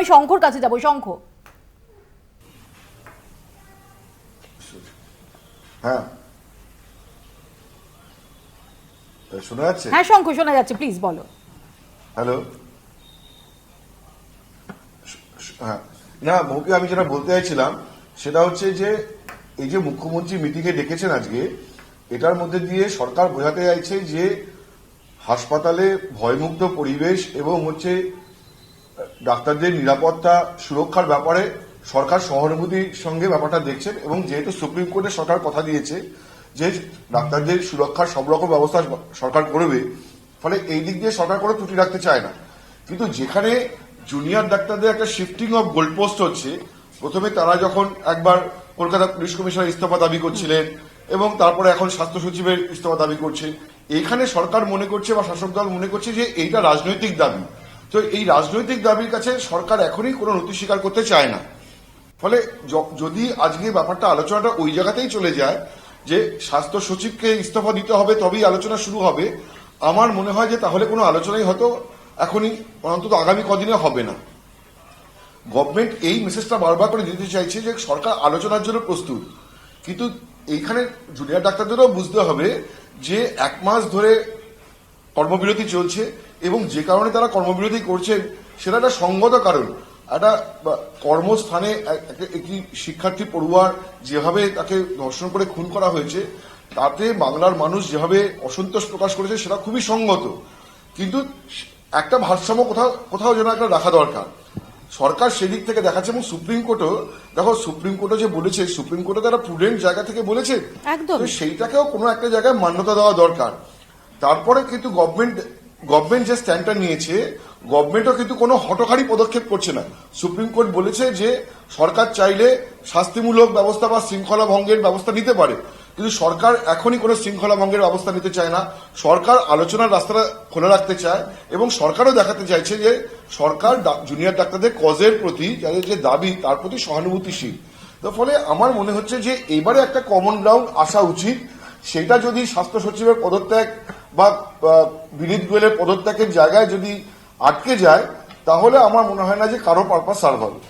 আমি শঙ্খর কাছে যাব শঙ্খ। হ্যাঁ। শোনা যাচ্ছে? হ্যাঁ শঙ্খ শোনা যাচ্ছে প্লিজ বলো। হ্যালো? হ্যাঁ। না মৌকে আমি যেটা বলতে চাইছিলাম সেটা হচ্ছে যে এই যে মুখ্যমন্ত্রী মিটিংয়ে ডেকেছেন আজকে এটার মধ্যে দিয়ে সরকার বোঝাতে চাইছে যে হাসপাতালে ভয়মুক্ত পরিবেশ এবং হচ্ছে ডাক্তারদের নিরাপত্তা সুরক্ষার ব্যাপারে সরকার সহানুভূতির সঙ্গে ব্যাপারটা দেখছেন এবং যেহেতু সুপ্রিম কোর্টে সরকার কথা দিয়েছে যে ডাক্তারদের সুরক্ষার সব রকম ব্যবস্থা সরকার করবে, ফলে এই দিক দিয়ে সরকার কোনো ত্রুটি রাখতে চায় না। কিন্তু যেখানে জুনিয়র ডাক্তারদের একটা শিফটিং অফ গোলপোস্ট হচ্ছে, প্রথমে তারা যখন একবার কলকাতা পুলিশ কমিশনার ইস্তফা দাবি করছিলেন এবং তারপরে এখন স্বাস্থ্য সচিবের ইস্তফা দাবি করছে এইখানে সরকার মনে করছে বা শাসক দল মনে করছে যে এইটা রাজনৈতিক দাবি। তো এই রাজনৈতিক দাবির কাছে সরকার এখনই কোনো নথি স্বীকার করতে চায় না। ফলে যদি আজকে ব্যাপারটা আলোচনাটা ওই জায়গাতেই চলে যায় যে স্বাস্থ্য সচিবকে ইস্তফা দিতে হবে, তবেই আলোচনা শুরু হবে, আমার মনে হয় যে তাহলে কোনো আলোচনাই হয়তো এখনই অন্তত আগামী কদিনে হবে না। গভর্নমেন্ট এই মেসেজটা বারবার করে দিতে চাইছে যে সরকার আলোচনার জন্য প্রস্তুত। কিন্তু এইখানে জুনিয়র ডাক্তারদেরও বুঝতে হবে যে এক মাস ধরে কর্মবিরতি চলছে এবং যে কারণে তারা কর্মবিরতি করছেন সেটা একটা সঙ্গত কারণ। একটা কর্মস্থানে এক- এক- একটি শিক্ষার্থী পড়ুয়ার যেভাবে তাকে ধর্ষণ করে খুন করা হয়েছে তাতে বাংলার মানুষ যেভাবে অসন্তোষ প্রকাশ করেছে সেটা খুবই সঙ্গত। কিন্তু একটা ভারসাম্য কোথাও কোথাও যেন একটা রাখা দরকার। সরকার সেদিক থেকে দেখাচ্ছে এবং সুপ্রিম কোর্টও দেখো সুপ্রিম কোর্টও যে বলেছে সুপ্রিম কোর্টও তারা প্রুডেন্ট জায়গা থেকে বলেছে। একদম। সেইটাকেও কোনো একটা জায়গায় মান্যতা দেওয়া দরকার। তারপরে কিন্তু গভর্নমেন্ট গভর্নমেন্ট যে স্ট্যান্ডটা নিয়েছে গভর্নমেন্টও কিন্তু কোনো হটকারী পদক্ষেপ করছে না। সুপ্রিম কোর্ট বলেছে যে, সরকার চাইলে শাস্তিমূলক ব্যবস্থা বা শৃঙ্খলা ভঙ্গের ব্যবস্থা নিতে পারে। কিন্তু সরকার এখনই কোনো শৃঙ্খলা ভঙ্গের ব্যবস্থা নিতে চায় না। সরকার আলোচনার রাস্তাটা খোলা রাখতে চায় এবং সরকারও দেখাতে চাইছে যে, সরকার জুনিয়র ডাক্তারদের কজের প্রতি, যাদের যে দাবি, তার প্রতি সহানুভূতিশীল। তো ফলে আমার মনে হচ্ছে যে, এবারে একটা কমন গ্রাউন্ড আসা উচিত। সেটা যদি স্বাস্থ্য সচিবের পদত্যাগ বা বিনীত গোয়েলের পদত্যাগের জায়গায় যদি আটকে যায়, তাহলে আমার মনে হয় না যে কারও পারপাস সার্ভ হবে।